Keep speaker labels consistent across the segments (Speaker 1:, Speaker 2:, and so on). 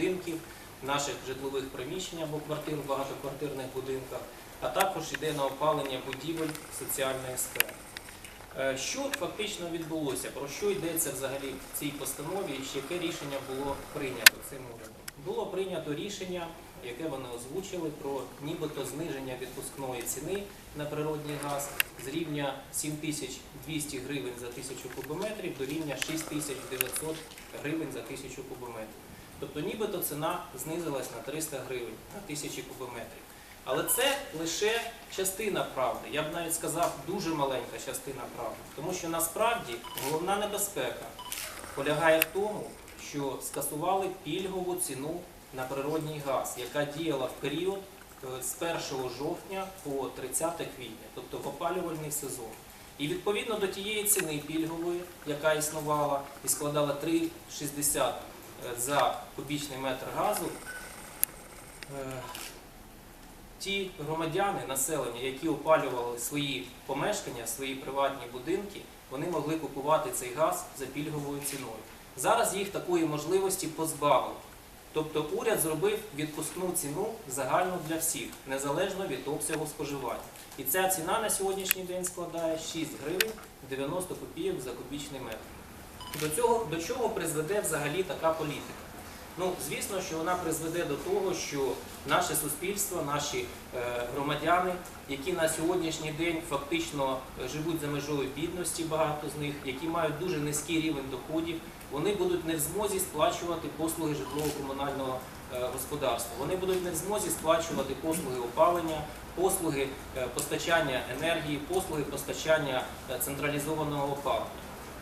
Speaker 1: будинків, наших житлових приміщень або квартир в багатоквартирних будинках, а також йде на опалення будівель соціальної сфери. Е, Що фактично відбулося? Про що йдеться взагалі в цій постанові і яке рішення було прийнято цим урядом? Було прийнято рішення, яке вони озвучили про нібито зниження відпускної ціни на природний газ з рівня 7200 гривень за тисячу кубометрів до рівня 6900 гривень за тисячу кубометрів. Тобто нібито ціна знизилась на 300 гривень на тисячі кубометрів. Але це лише частина правди. Я б навіть сказав, дуже маленька частина правди. Тому що насправді головна небезпека полягає в тому, що скасували пільгову ціну на природній газ, яка діяла в період е, з 1 жовтня по 30 квітня, тобто в опалювальний сезон. І відповідно до тієї ціни пільгової, яка існувала і складала 3,60 за кубічний метр газу, е, ті громадяни, населення, які опалювали свої помешкання, свої приватні будинки, вони могли купувати цей газ за пільговою ціною. Зараз їх такої можливості позбавили. Тобто уряд зробив відпускну ціну загальну для всіх, незалежно від обсягу споживання. І ця ціна на сьогоднішній день складає 6 гривень 90 копійок за кубічний метр. До цього до чого призведе взагалі така політика? Ну, звісно, що вона призведе до того, що наше суспільство, наші е, громадяни, які на сьогоднішній день фактично е, живуть за межою бідності, багато з них, які мають дуже низький рівень доходів, вони будуть не в змозі сплачувати послуги житлово-комунального е, господарства. Вони будуть не в змозі сплачувати послуги опалення, послуги е, постачання енергії, послуги постачання е, централізованого опалення.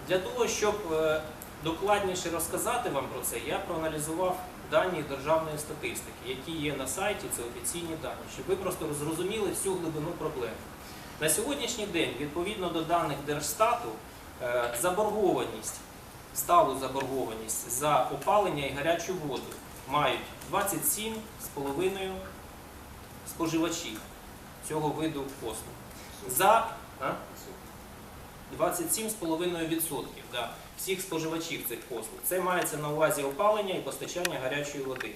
Speaker 1: Для того, щоб е, докладніше розказати вам про це, я проаналізував дані державної статистики, які є на сайті, це офіційні дані, щоб ви просто зрозуміли всю глибину проблеми. На сьогоднішній день, відповідно до даних Держстату, е, заборгованість, сталу заборгованість за опалення і гарячу воду мають 27,5 споживачів цього виду послуг. За? 27,5% да, всіх споживачів цих послуг. Це мається на увазі опалення і постачання гарячої води.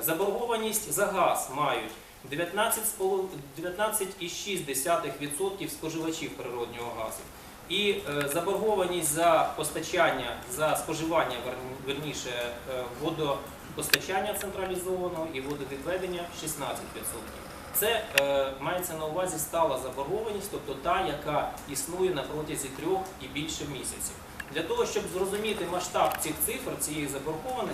Speaker 1: Заборгованість за газ мають 19,6% споживачів природнього газу. І е, заборгованість за постачання, за споживання, верніше, е, водопостачання централізованого і водовідведення 16%. Це е, мається на увазі стала заборгованість, тобто та, яка існує на протязі трьох і більше місяців. Для того, щоб зрозуміти масштаб цих цифр, цієї заборгованості,